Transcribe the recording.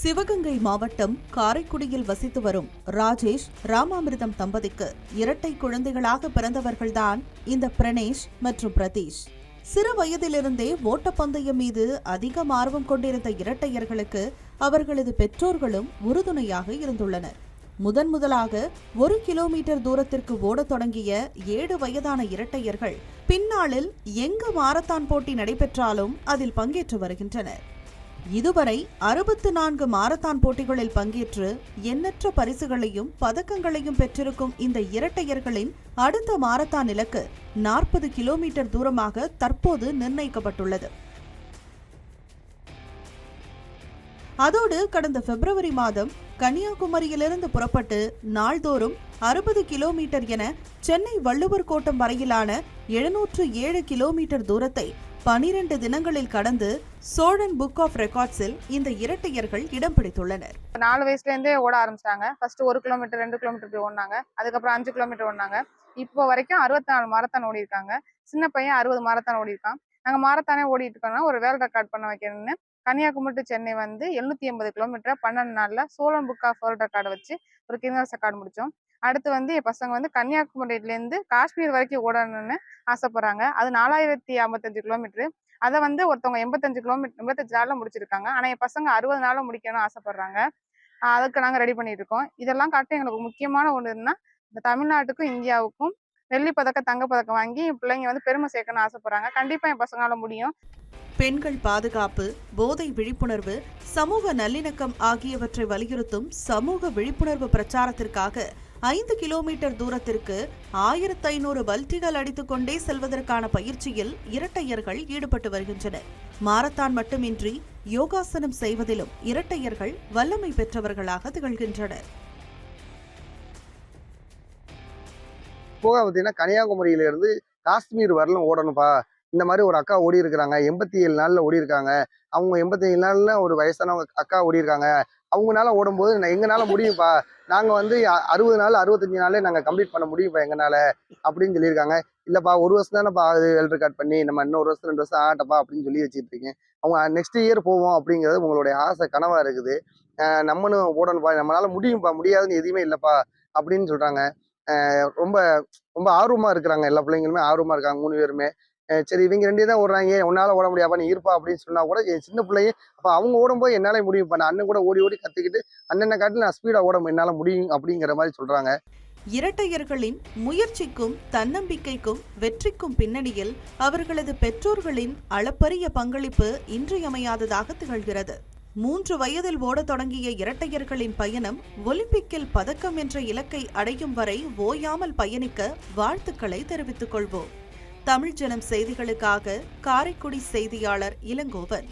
சிவகங்கை மாவட்டம் காரைக்குடியில் வசித்து வரும் ராஜேஷ் ராமாமிர்தம் தம்பதிக்கு இரட்டை குழந்தைகளாக பிறந்தவர்கள்தான் இந்த பிரணேஷ் மற்றும் பிரதீஷ். சிறு வயதிலிருந்தே ஓட்டப்பந்தயம் மீது அதிகம் ஆர்வம் கொண்டிருந்த இரட்டையர்களுக்கு அவர்களது பெற்றோர்களும் உறுதுணையாக இருந்துள்ளனர். முதன் முதலாக ஒரு கிலோமீட்டர் தூரத்திற்கு ஓடத் தொடங்கிய ஏழு வயதான இரட்டையர்கள் பின்னாளில் எங்கு மாரத்தான் போட்டி நடைபெற்றாலும் அதில் பங்கேற்று வருகின்றனர். இதுவரை அறுபத்து நான்கு மாரத்தான் போட்டிகளில் பங்கேற்று எண்ணற்ற பரிசுகளையும் பதக்கங்களையும் பெற்றிருக்கும் இந்த இரட்டையர்களின் அடுத்த மாரத்தான் இலக்கு நாற்பது கிலோமீட்டர் தூரமாக தற்போது நிர்ணயிக்கப்பட்டுள்ளது. அதோடு கடந்த பிப்ரவரி மாதம் கன்னியாகுமரியிலிருந்து புறப்பட்டு நாள்தோறும் அறுபது கிலோமீட்டர் என சென்னை வள்ளுவர் கோட்டம் வரையிலான எழுநூற்று ஏழு கிலோமீட்டர் தூரத்தை பனிரெண்டு தினங்களில் கடந்து சோழன் புக் ஆஃப் ரெக்கார்ட்ஸில் இந்த இரட்டையர்கள் இடம் பிடித்துள்ளனர். நாலு வயசுல இருந்தே ஓட ஆரம்பிச்சிட்டாங்க. ஃபர்ஸ்ட் ஒரு கிலோமீட்டர் ரெண்டு கிலோமீட்டர் போய் ஓடினாங்க. அதுக்கப்புறம் அஞ்சு கிலோமீட்டர் ஓடினாங்க. இப்போ வரைக்கும் அறுபத்தி நாலு மாரத்தான் ஓடி இருக்காங்க. சின்ன பையன் அறுபது மாரத்தான் ஓடி இருக்கான். நாங்க மாரத்தானே ஓடிட்டு இருக்கோம்னா ஒரு வேர்ல்ட் ரெக்கார்ட் பண்ண வைக்கணும்னு கன்னியாகுமரி டு சென்னை வந்து எழுநூத்தி எண்பது கிலோமீட்டர் பன்னெண்டு நாள்ல Cholan book of world record வச்சு ஒரு கின்னஸ் ரெக்கார்டு முடிச்சோம். அடுத்து வந்து என் பசங்க வந்து கன்னியாகுமரியிலேருந்து காஷ்மீர் வரைக்கும் ஓடணும்னு ஆசைப்படுறாங்க. அது நாலாயிரத்தி ஐம்பத்தஞ்சு கிலோமீட்டரு அதை வந்து ஒருத்தவங்க எண்பத்தஞ்சு கிலோமீட்டர் எண்பத்தஞ்சு நாளில் முடிச்சிருக்காங்க. ஆனால் என் பசங்க அறுபது நாளில் முடிக்கணும்னு ஆசைப்படுறாங்க. அதுக்கு நாங்கள் ரெடி பண்ணிட்டு இருக்கோம் இதெல்லாம் கரெக்டாக எங்களுக்கு முக்கியமான ஒன்றுன்னா இந்த தமிழ்நாட்டுக்கும் இந்தியாவுக்கும் வெள்ளி பதக்கம் தங்க பதக்கம் வாங்கி என் பிள்ளைங்க வந்து பெருமை சேர்க்கணும்னு ஆசைப்படுறாங்க. கண்டிப்பாக என் பசங்களால முடியும். பெண்கள் பாதுகாப்பு போதை விழிப்புணர்வு சமூக நல்லிணக்கம் ஆகியவற்றை வலியுறுத்தும் சமூக விழிப்புணர்வு பிரச்சாரத்திற்காக ஐந்து கிலோமீட்டர் தூரத்திற்கு ஆயிரத்து ஐநூறு பல்டிகள் அடித்துக்கொண்டே செல்வதற்கான பயிற்சியில் இரட்டையர்கள் ஈடுபட்டு வருகின்றனர். மாரத்தான் மட்டுமின்றி யோகாசனம் செய்வதிலும் இரட்டையர்கள் வல்லமை பெற்றவர்களாக திகழ்கின்றனர். போக பார்த்தீங்கன்னா கன்னியாகுமரியிலிருந்து காஷ்மீர் வரலும் ஓடணும்ப்பா இந்த மாதிரி ஒரு அக்கா ஓடி இருக்கிறாங்க எண்பத்தி ஏழு நாளில் ஓடி இருக்காங்க அவங்க எண்பத்தி ஏழு நாளில் ஒரு வயசானவங்க அக்கா ஓடி இருக்காங்க அவங்களால ஓடும்போது எங்களால முடியும்ப்பா நாங்கள் வந்து அறுபது நாள் அறுபத்தஞ்சு நாளே நாங்கள் கம்ப்ளீட் பண்ண முடியும்ப்பா எங்கனால? அப்படின்னு சொல்லியிருக்காங்க. இல்லைப்பா ஒரு வருஷம் தானேப்பா அது வேர்ல்ட் ரெக்கார்ட் பண்ணி. நம்ம இன்னும் ஒரு வருஷம் ரெண்டு வருஷம் ஆட்டப்பா அப்படின்னு சொல்லி வச்சுட்டு இருக்கேன் அவங்க நெக்ஸ்ட் இயர் போவோம் அப்படிங்கிறது உங்களுடைய ஆசை கனவாக இருக்குது. நம்மளும் ஓடணும்ப்பா நம்மளால முடியும்ப்பா முடியாதுன்னு எதுவுமே இல்லைப்பா அப்படின்னு சொல்கிறாங்க ரொம்ப ரொம்ப ஆர்வமாக இருக்கிறாங்க எல்லா பிள்ளைங்களுமே. ஆர்வமாக இருக்காங்க மூணு பேருமே. சரி இவங்க ரெண்டே தான் ஓடுறாங்க. உன்னால ஓட முடியாப்பா நீ இருப்பா அப்படின்னு சொன்னா கூட என் சின்ன பிள்ளைங்க அப்போ அவங்க ஓடும்போது என்னால முடியும்? நான் அண்ணன் கூட ஓடி ஓடி கத்துக்கிட்டு அண்ணனை காட்டி நான் ஸ்பீடா ஓட என்னால முடியும் அப்படிங்கிற மாதிரி சொல்றாங்க. இரட்டையர்களின் முயற்சிக்கும் தன்னம்பிக்கைக்கும் வெற்றிக்கும் பின்னணியில் அவர்களது பெற்றோர்களின் அளப்பரிய பங்களிப்பு இன்றியமையாததாக திகழ்கிறது. மூன்று வயதில் ஓடத் தொடங்கிய இரட்டையர்களின் பயணம் ஒலிம்பிக்கில் பதக்கம் என்ற இலக்கை அடையும் வரை ஓயாமல் பயணிக்க வாழ்த்துக்களை தெரிவித்துக் கொள்வோம். தமிழ் ஜனம் செய்திகளுக்காக காரைக்குடி செய்தியாளர் இளங்கோவன்.